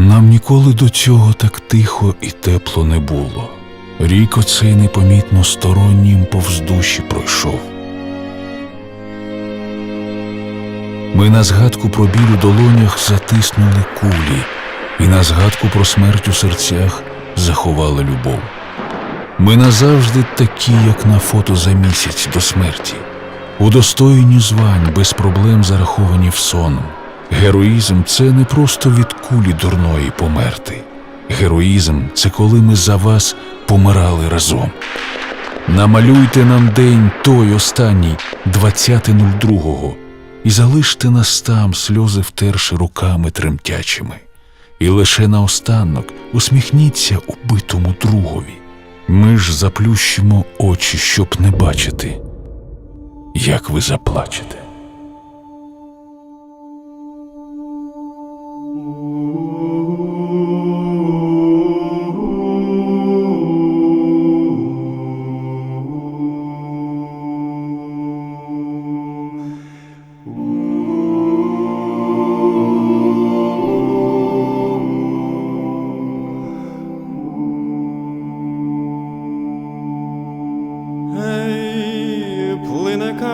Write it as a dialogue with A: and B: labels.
A: Нам ніколи до цього так тихо і тепло не було. Рік оцей непомітно стороннім повз душі пройшов. Ми на згадку про біль у долонях затиснули кулі, і на згадку про смерть у серцях заховали любов. Ми назавжди такі, як на фото за місяць до смерті, удостоєні звань без проблем зараховані в сон. Героїзм це не просто від кулі дурної померти. Героїзм це коли ми за вас помирали разом. Намалюйте нам день той останній, 20.02, і залиште нас там, сльози втерши руками тремтячими. І лише наостанок усміхніться убитому другові. Ми ж заплющимо очі, щоб не бачити, як ви заплачете.